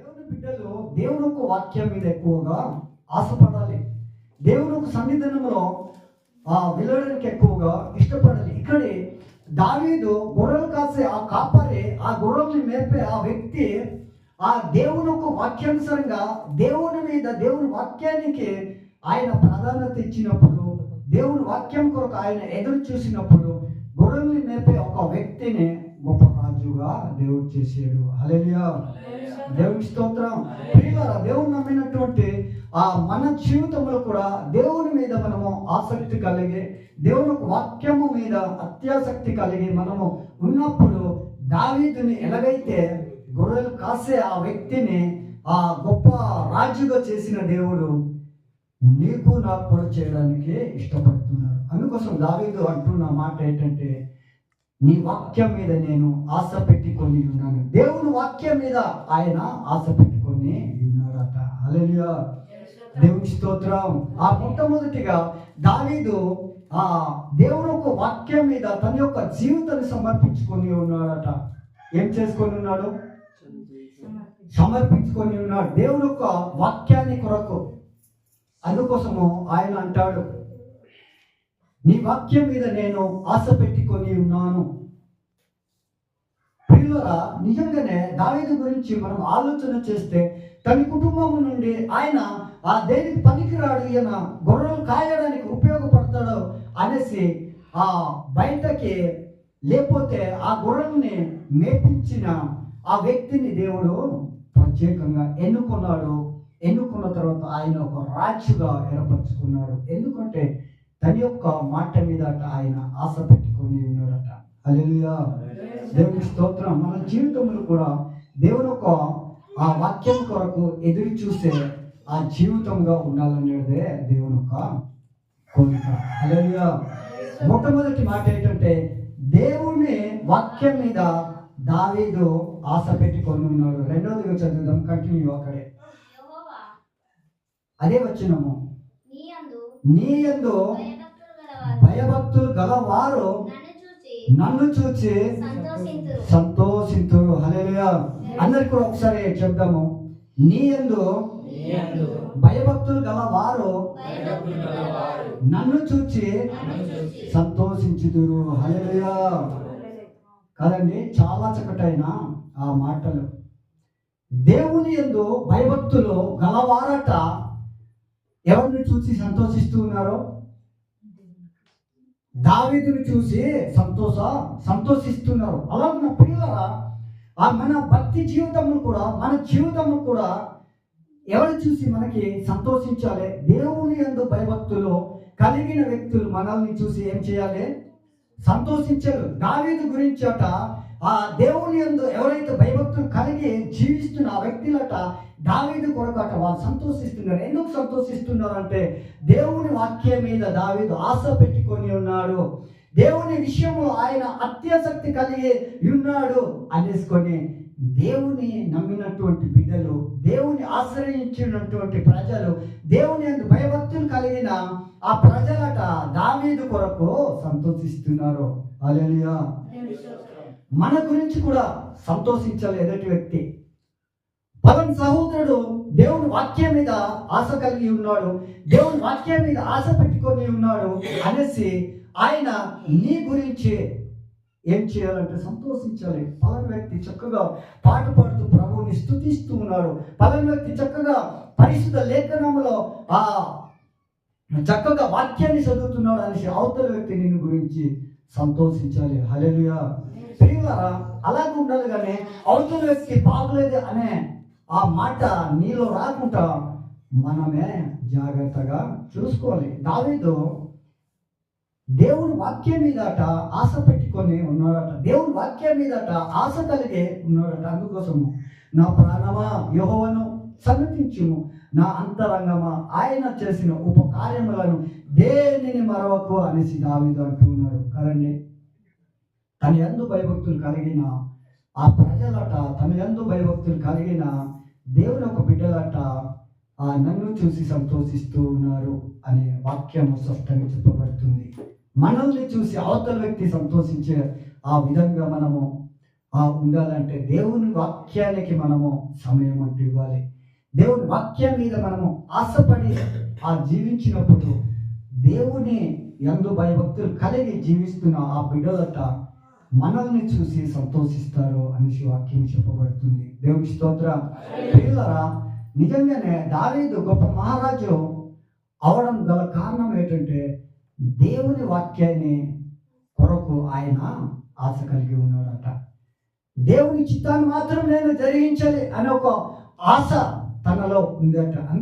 దేవుని బిడ్డలు దేవుని యొక్క వాక్యం మీద ఎక్కువగా ఆశపడాలి. దేవుని యొక్క సన్నిధానంలో ఆ వెళ్ళడానికి ఎక్కువగా ఇష్టపడాలి. ఇక్కడే దావీదు గొర్రెలు కాసే ఆ కాపరి ఆ గొర్రెల్ని మేపే ఆ వ్యక్తి ఆ దేవుని యొక్క వాక్యానుసారంగా దేవుని మీద దేవుని వాక్యానికి ఆయన ప్రాధాన్యత ఇచ్చినప్పుడు దేవుని వాక్యం కొరకు ఆయన ఎదురు చూసినప్పుడు గొర్రెల్ని మేపే ఒక వ్యక్తిని గొప్ప రాజుగా దేవుడు చేసాడు అలెలియా దేవుని స్తోత్రం. ప్రియులారా దేవుని నమ్మినటువంటి ఆ మన జీవితంలో కూడా దేవుని మీద మనము ఆసక్తి కలిగి దేవుని వాక్యము మీద అత్యాసక్తి కలిగి మనము ఉన్నప్పుడు దావీదుని ఎలాగైతే గొర్రెలు కాసే ఆ వ్యక్తిని ఆ గొప్ప రాజుగా చేసిన దేవుడు నీకు నాకు కూడా చేయడానికి ఇష్టపడుతున్నారు. అందుకోసం దావీదు అంటున్న మాట ఏంటంటే నీ వాక్యం మీద నేను ఆశ పెట్టుకొని ఉన్నాను. దేవుని వాక్యం మీద ఆయన ఆశ పెట్టుకొని ఉన్నాడట. అలలియా దేవుని స్తోత్రం. ఆ మొట్టమొదటిగా దావీదు ఆ దేవుని యొక్క వాక్యం మీద తన యొక్క జీవితాన్ని సమర్పించుకొని ఉన్నాడట. ఏం చేసుకొని ఉన్నాడు? సమర్పించుకొని ఉన్నాడు. దేవుని యొక్క వాక్యాన్ని కొరకు అందుకోసము ఆయన అంటాడు. నీ వాక్యం మీద నేను ఆశ పెట్టుకొని ఉన్నాను. పిల్లరా నిజంగానే దావేది గురించి మనం ఆలోచన చేస్తే తన కుటుంబం నుండి ఆయన ఆ దేనికి పనికిరాడు ఈయన గొర్రెలు కాయడానికి ఉపయోగపడతాడు అనేసి ఆ బయటకి లేకపోతే ఆ గొర్రెల్ని మేపించిన ఆ వ్యక్తిని దేవుడు ప్రత్యేకంగా ఎన్నుకున్నాడు. ఎన్నుకున్న తర్వాత ఆయన ఒక రాజుగా ఏర్పరచుకున్నాడు. ఎందుకంటే తన యొక్క మాట మీద ఆయన ఆశ పెట్టుకొని ఉన్నాడట. హల్లెలూయా. దేవుని స్తోత్రం. మన జీవితంలో కూడా దేవుని యొక్క ఆ వాక్యం కొరకు ఎదురు చూసే ఆ జీవితంగా ఉండాలనేదే దేవుని యొక్క కోరిక. హల్లెలూయా. మొట్టమొదటి మాట ఏంటంటే దేవుని వాక్యం మీద దావీదు ఆశ పెట్టుకొని ఉన్నాడు. రెండోదిగా చదువుదాం. కంటిన్యూ అక్కడే. యెహోవా అదే వచ్చినము నీ యందు నీ యందు భయభక్తులు గలవారు నన్ను చూచి నన్ను చూచి సంతోషింతురు. సంతోషింతురు. హల్లెలూయా. అందరికి కూడా ఒకసారి చెప్దాము. నీ యందు నీయందు భయభక్తులు గలవారు భయభక్తులు గలవారు. నన్ను చూచి నన్ను చూచి సంతోషించుదురు. హల్లెలూయా. కదండి చాలా చక్కటైన ఆ మాటలు. దేవుని యందు భయభక్తులు గలవారట ఎవరిని చూసి సంతోషిస్తూ ఉన్నారో? దావీదుని చూసి సంతోష సంతోషిస్తున్నారు. అలా మన ప్రియులరా ఆ మన భక్తి జీవితంలో కూడా మన జీవితము కూడా ఎవరు చూసి మనకి సంతోషించాలి? దేవుని ఎందు భయభక్తులు కలిగిన వ్యక్తులు మనల్ని చూసి ఏం చేయాలి? సంతోషించరు. దావీదు గురించి అట ఆ దేవుని యందు ఎవరైతే భయభక్తులు కలిగి జీవిస్తున్న ఆ వ్యక్తులట దావీదు కొరకట వాళ్ళు సంతోషిస్తున్నారు. ఎందుకు సంతోషిస్తున్నారు అంటే దేవుని వాక్యం మీద దావీదు ఆశ పెట్టుకొని ఉన్నాడు. దేవుని విషయంలో ఆయన అత్యాసక్తి కలిగి ఉన్నాడు అనేసుకొని దేవుని నమ్మినటువంటి బిడ్డలు దేవుని ఆశ్రయించినటువంటి ప్రజలు దేవుని యందు భయభక్తులు కలిగిన ఆ ప్రజలట దావీదు కొరకు సంతోషిస్తున్నారు. అలెలియా మన గురించి కూడా సంతోషించాలి ఎదుటి వ్యక్తి. పవన్ సహోదరుడు దేవుని వాక్యం మీద ఆశ కలిగి ఉన్నాడు. దేవుని వాక్యం మీద ఆశ పెట్టుకొని ఉన్నాడు అనేసి ఆయన నీ గురించి ఏం చేయాలంటే సంతోషించాలి. పలాన వ్యక్తి చక్కగా పాట పాడుతూ ప్రభువుని స్థుతిస్తూ ఉన్నాడు. పవన్ వ్యక్తి చక్కగా పరిశుద్ధ లేఖనంలో ఆ చక్కగా వాక్యాన్ని చదువుతున్నాడు అనేసి అవతల వ్యక్తి నిన్ను గురించి సంతోషించాలి. హల్లెలూయా. ప్రియులారా అలాగే ఉండాలి కానీ అవతల వ్యక్తి బాగలేదు అనే ఆ మాట నీలో రాకుండా మనమే జాగ్రత్తగా చూసుకోవాలి. దావీదు దేవుని వాక్యం మీదట ఆశ పెట్టుకొని ఉన్నాడట. దేవుని వాక్యం మీదట ఆశ కలిగి ఉన్నాడట. అందుకోసము నా ప్రాణమా యెహోవాను సన్నతించుము నా అంతరంగమా ఆయన చేసిన ఉపకార్యములను దేనిని మరవకు అనేసి దావీదు అంటున్నాడు కరెంట్ తన ఎందు భయభక్తులు కలిగిన ఆ ప్రజలట తన ఎందు భయభక్తులు కలిగిన దేవుని ఒక బిడ్డలట ఆ నన్ను చూసి సంతోషిస్తూ ఉన్నారు అనే వాక్యము స్పష్టంగా చెప్పబడుతుంది. మనల్ని చూసి అవతల వ్యక్తి సంతోషించే ఆ విధంగా మనము ఆ ఉండాలంటే దేవుని వాక్యానికి మనము సమయం అంటూ ఇవ్వాలి. దేవుని వాక్యం మీద మనము ఆశపడి ఆ జీవించినప్పుడు దేవుని ఎందు భయభక్తులు కలిగి జీవిస్తున్న ఆ బిడ్డలట మనల్ని చూసి సంతోషిస్తారు అనేసి వాక్యం చెప్పబడుతుంది. దేవుని స్తోత్ర. పిల్లరా నిజంగానే దావీదు గొప్ప మహారాజు అవడం గల కారణం ఏంటంటే దేవుని వాక్యాన్ని కొరకు ఆయన ఆశ కలిగి ఉన్నాడట. దేవుని చిత్తాన్ని మాత్రం నేను జరిగించాలి అనే ఒక ఆశ తనలో ఉందట.